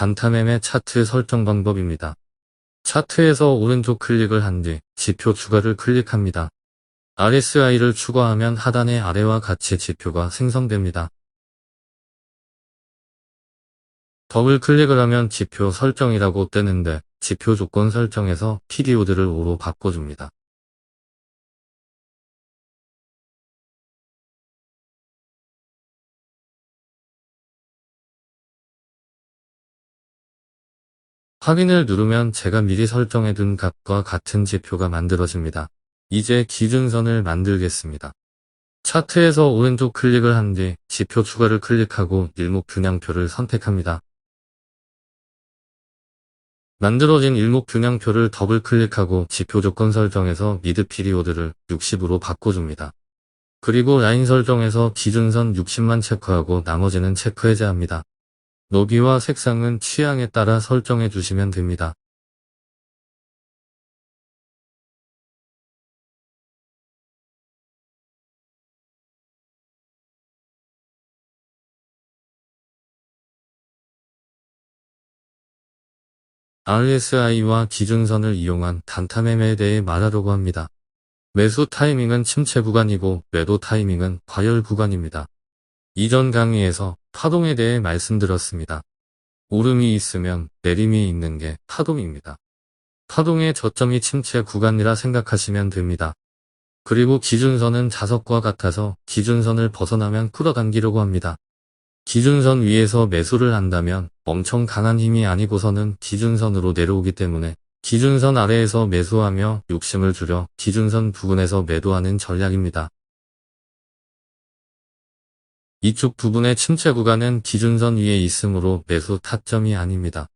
단타매매 차트 설정 방법입니다. 차트에서 오른쪽 클릭을 한 뒤 지표 추가를 클릭합니다. RSI를 추가하면 하단의 아래와 같이 지표가 생성됩니다. 더블 클릭을 하면 지표 설정이라고 뜨는데 지표 조건 설정에서 PDO들을 5로 바꿔줍니다. 확인을 누르면 제가 미리 설정해둔 값과 같은 지표가 만들어집니다. 이제 기준선을 만들겠습니다. 차트에서 오른쪽 클릭을 한 뒤 지표 추가를 클릭하고 일목균형표를 선택합니다. 만들어진 일목균형표를 더블 클릭하고 지표 조건 설정에서 미드 피리오드를 60으로 바꿔줍니다. 그리고 라인 설정에서 기준선 60만 체크하고 나머지는 체크 해제합니다. 높이와 색상은 취향에 따라 설정해 주시면 됩니다. RSI와 기준선을 이용한 단타 매매에 대해 말하려고 합니다. 매수 타이밍은 침체 구간이고 매도 타이밍은 과열 구간입니다. 이전 강의에서 파동에 대해 말씀드렸습니다. 오름이 있으면 내림이 있는 게 파동입니다. 파동의 저점이 침체 구간이라 생각하시면 됩니다. 그리고 기준선은 자석과 같아서 기준선을 벗어나면 끌어당기려고 합니다. 기준선 위에서 매수를 한다면 엄청 강한 힘이 아니고서는 기준선으로 내려오기 때문에 기준선 아래에서 매수하며 욕심을 줄여 기준선 부근에서 매도하는 전략입니다. 이쪽 부분의 침체 구간은 기준선 위에 있으므로 매수 타점이 아닙니다.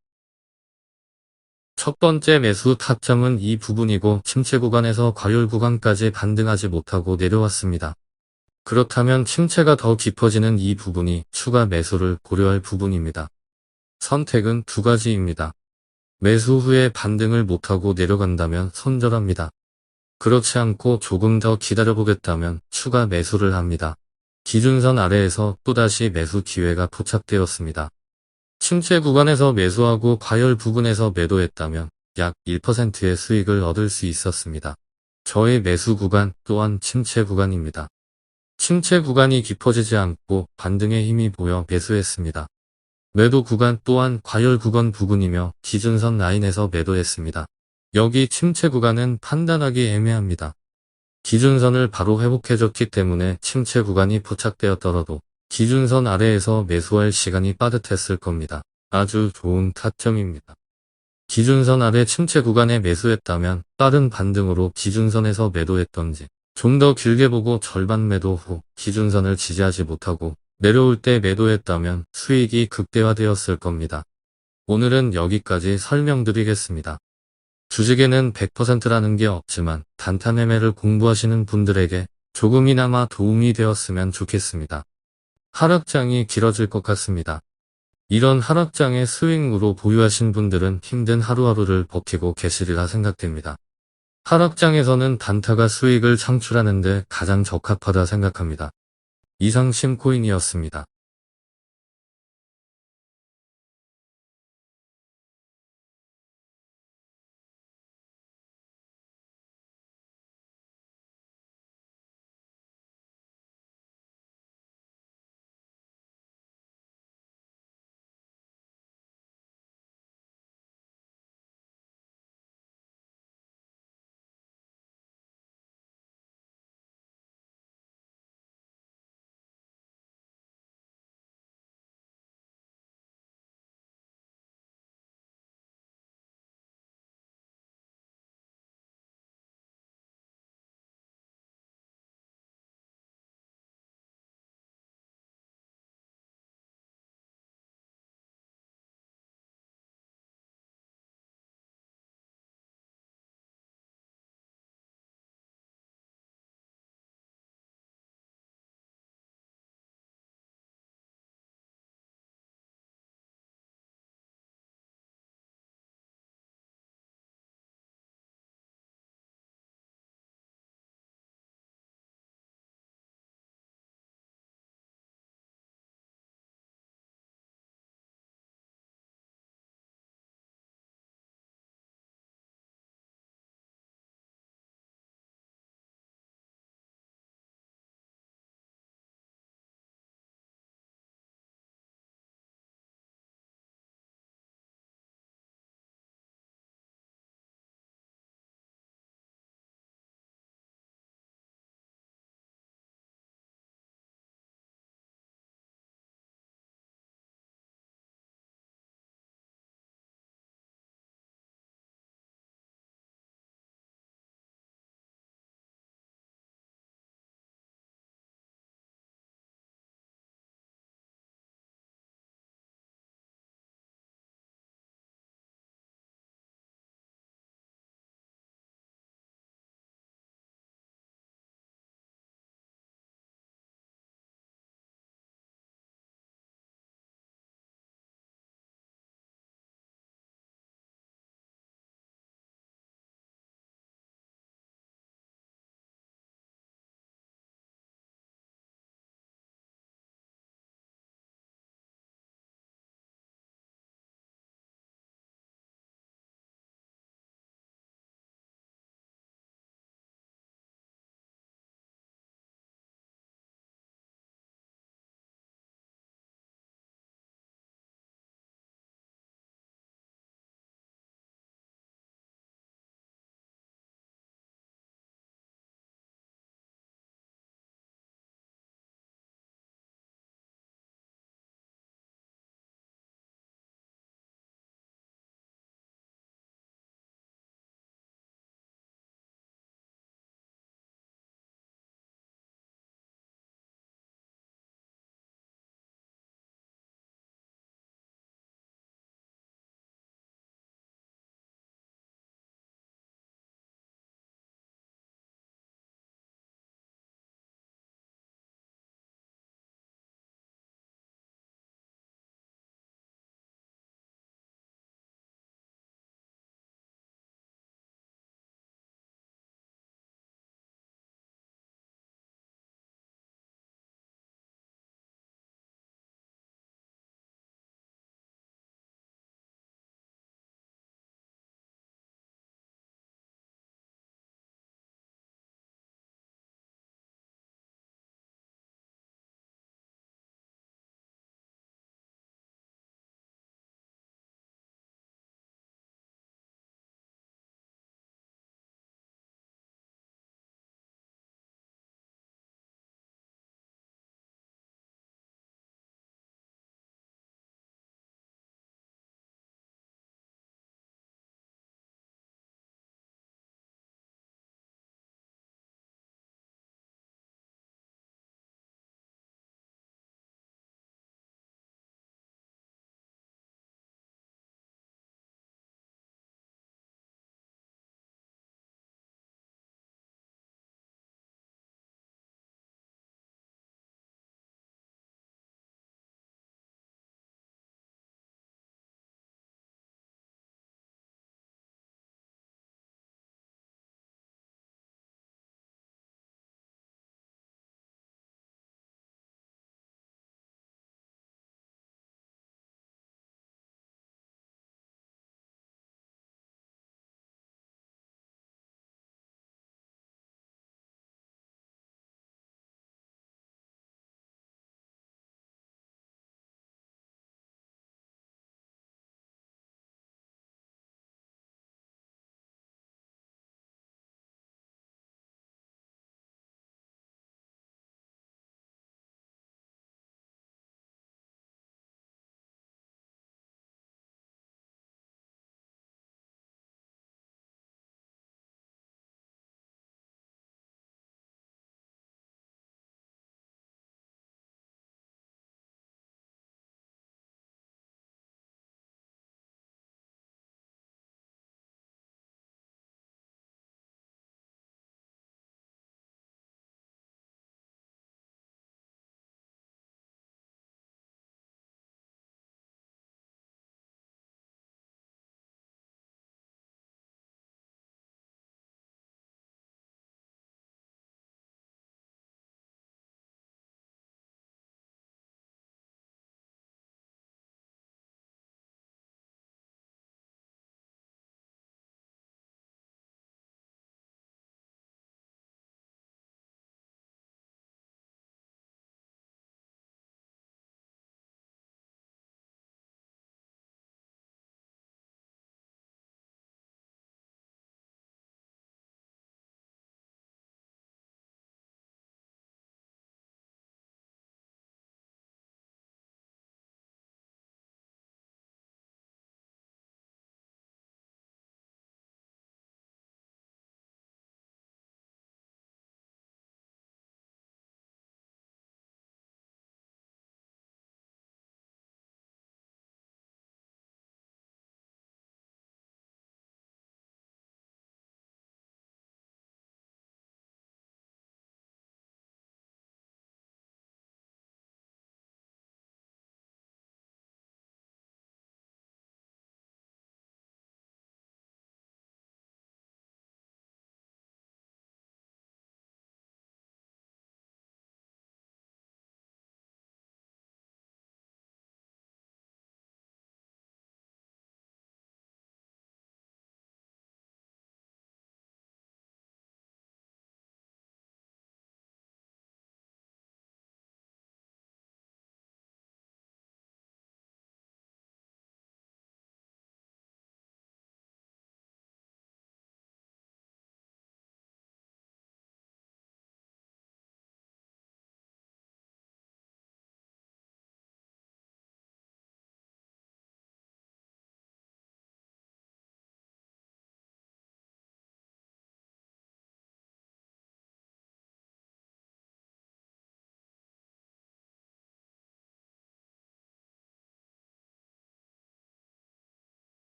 첫 번째 매수 타점은 이 부분이고 침체 구간에서 과열 구간까지 반등하지 못하고 내려왔습니다. 그렇다면 침체가 더 깊어지는 이 부분이 추가 매수를 고려할 부분입니다. 선택은 두 가지입니다. 매수 후에 반등을 못하고 내려간다면 손절합니다. 그렇지 않고 조금 더 기다려보겠다면 추가 매수를 합니다. 기준선 아래에서 또다시 매수 기회가 포착되었습니다. 침체 구간에서 매수하고 과열 부분에서 매도했다면 약 1%의 수익을 얻을 수 있었습니다. 저의 매수 구간 또한 침체 구간입니다. 침체 구간이 깊어지지 않고 반등의 힘이 보여 매수했습니다. 매도 구간 또한 과열 구간 부분이며 기준선 라인에서 매도했습니다. 여기 침체 구간은 판단하기 애매합니다. 기준선을 바로 회복해줬기 때문에 침체 구간이 포착되었더라도 기준선 아래에서 매수할 시간이 빠듯했을 겁니다. 아주 좋은 타점입니다. 기준선 아래 침체 구간에 매수했다면 빠른 반등으로 기준선에서 매도했던지 좀 더 길게 보고 절반 매도 후 기준선을 지지하지 못하고 내려올 때 매도했다면 수익이 극대화되었을 겁니다. 오늘은 여기까지 설명드리겠습니다. 주식에는 100%라는 게 없지만 단타 매매를 공부하시는 분들에게 조금이나마 도움이 되었으면 좋겠습니다. 하락장이 길어질 것 같습니다. 이런 하락장의 스윙으로 보유하신 분들은 힘든 하루하루를 버티고 계시리라 생각됩니다. 하락장에서는 단타가 수익을 창출하는데 가장 적합하다 생각합니다. 이상 심코인이었습니다.